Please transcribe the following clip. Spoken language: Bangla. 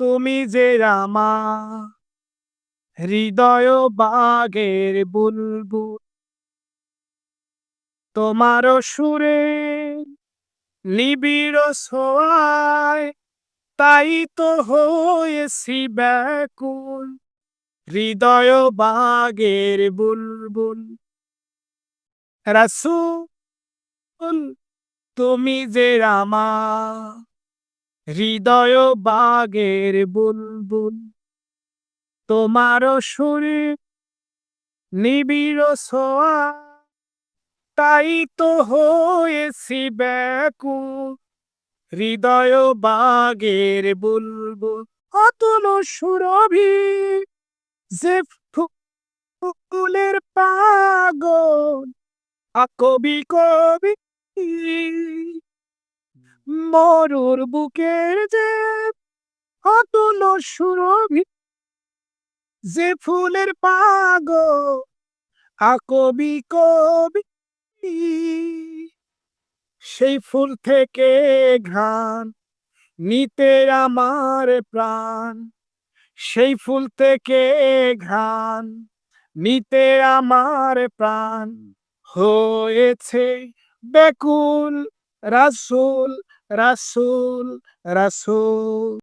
তুমি যে রামা, হৃদয় বাগের বুলবুল। তোমার সুরে নিবিড় সোয়ায় তাই তো হয়েছি ব্যাকুল। হৃদয় বাগের বুলবুল। রাসূল, তুমি যে রামা হৃদয় বাগের বুলবুল, তোমার সুরে নিবিড় সোয়া তাই তো হয়েছি ব্যাকুল। হৃদয় বাগের বুলবুল, অতল সুরভি, যে ফু- ফুলের পাগল, আ কবি কবি মরুর বুকের যে অতুল সুরভি, যে ফুলের পাগ আ কবি কবি, সেই ফুল থেকে ঘ্রাণ নিতে আমার প্রাণ। সেই ফুল থেকে ঘ্রাণ নিতে আমার প্রাণ। হয়েছে বেকুল রাসুল রাসুল রাসুল